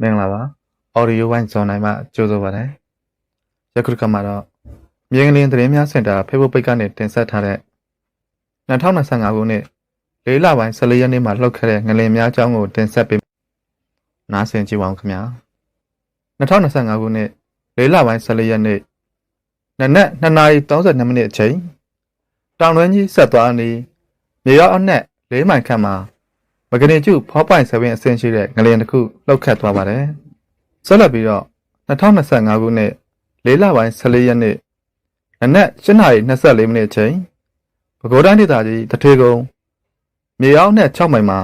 မင်္ဂလာပါ audio wine ဇွန်နိုင်မှာကြိုးဆိုပါရစေယခုတစ်ခါမှာတော့မြေငလင်းသတင်းများစင်တာ Facebook page ကနေတင်ဆက်ထားတဲ့2025ခုနှစ်၄လပိုင်း14ရက်နေ့မှာလှုပ်ခဲ့တဲ့ငလင်းများအကြောင်းကိုတင်ဆက်ပေးနားဆင်ကြည့်ပါဦးခင်ဗျာ2025ခုနှစ်၄လပိုင်း14ရက်နေ့နနက်2:32မိနစ်အချိန်တောင်တွင်းကြီးဆက်သွားအနီးမြေရောက်အနက်၄မိုင်ခန့်မှာ မဂနေကျု4.7အဆင့်ရှိတဲ့ငလျင်တစ်ခုလှုပ်ခတ်သွားပါတယ်။ဆက်လက်ပြီးတော့2025ခုနှစ်၄လပိုင်း14ရက်နေ့နနက်8:24မိနစ်အချိန်ပဲခူးတိုင်းဒေသကြီးတထေကုန်းမြေရောက်နဲ့6မိုင်မှာ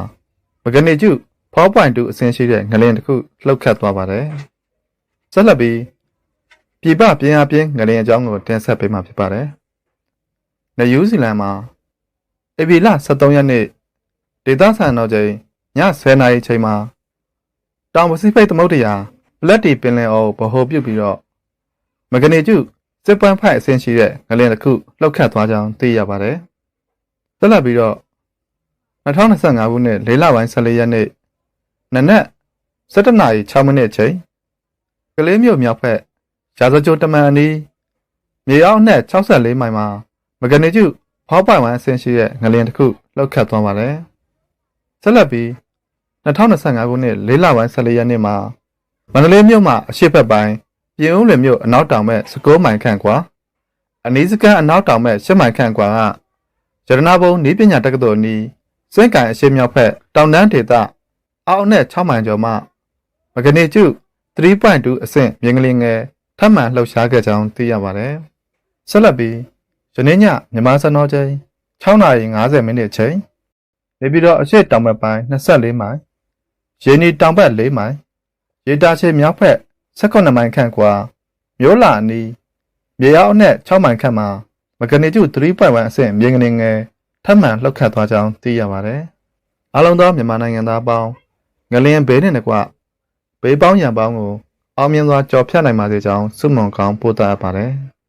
မဂနေကျု4.2အဆင့်ရှိတဲ့ငလျင်တစ်ခုလှုပ်ခတ်သွားပါတယ်။ဆက်လက်ပြီးပြည်ပပြင်းအားပြင်းငလျင်အကြောင်းကိုတင်ဆက်ပေးမှာဖြစ်ပါတယ်။နယူးဇီလန်မှာဧပြီလ23ရက်နေ့ ဒေသဆန်တော်ချိန်ည10:00နာရီချိန်မှာတောင်ပစိဖိတ်သမုဒ္ဒရာပလက်တီပင်လယ်အော်ဗဟိုပြုတ်ပြီးတော့မဂနေကျုစစ်ပန်းဖိုက်အဆင့်ရှိတဲ့ငလျင်တစ်ခုလှုပ်ခတ်သွားကြောင်းသိရပါတယ်။ဆက်လက်ပြီးတော့2025ခုနှစ်၄လပိုင်း14ရက်နေ့နနက်7:06မိနစ်ချိန်ကလေးမြို့မြောက်ဘက်ရာဇကြိုတမန်အနီးမြေအောက်နဲ့64မိုင်မှာမဂနေကျုဖောက်ပိုင်ဝမ်အဆင့်ရှိတဲ့ငလျင်တစ်ခုလှုပ်ခတ်သွားပါတယ်။ ဆက်လက်ပြီး2025ခုနှစ်၄လပိုင်း14ရက်နေ့မှာမန္တလေးမြို့မှာအရှိတ်ဘက်ပိုင်းပြင်ဦးလွင်မြို့အနောက်တောင်ဘက်19မိုင်ခန့်ကွာအနီးစကန်အနောက်တောင်ဘက်10မိုင်ခန့်ကွာကရတနာဘုံနီးပညာတက္ကသိုလ်နီးစွန့်ကန်အရှိမြောက်ဘက်တောင်တန်းဒေသအောက်နဲ့6မိုင်ကျော်မှမဂနေကျု3.2အဆင့်မြင်းကလေးငယ်ထပ်မံလှုပ်ရှားခဲ့ကြောင်းသိရပါတယ်။ဆက်လက်ပြီးယနေ့ညမြန်မာစံတော်ချိန်6:50မိနစ်ချိန် နေပြီးတော့အရှိတောင်ဘက်ပိုင်း24မိုင်ရေနီတောင်ဘက်4မိုင်ရေတာချေမြောက်ဘက်18မိုင်ခန့်ကွာမြို့လာအနီးမြေရောက်နဲ့6မိုင်ခန့်မှာမဂနီကျု3.1အဆင့်မြေငနေငယ်ထပ်မံလှုပ်ခတ်သွားကြောင်းသိရပါတယ်။အားလုံးသောမြန်မာနိုင်ငံသားပေါင်းငလျင်ဘေးနဲ့တကွဘေးပေါင်းရန်ပေါင်းကိုအောင်မြင်စွာကြော်ဖြတ်နိုင်ပါစေကြောင်းဆုမွန်ကောင်းပို့သအပ်ပါတယ်။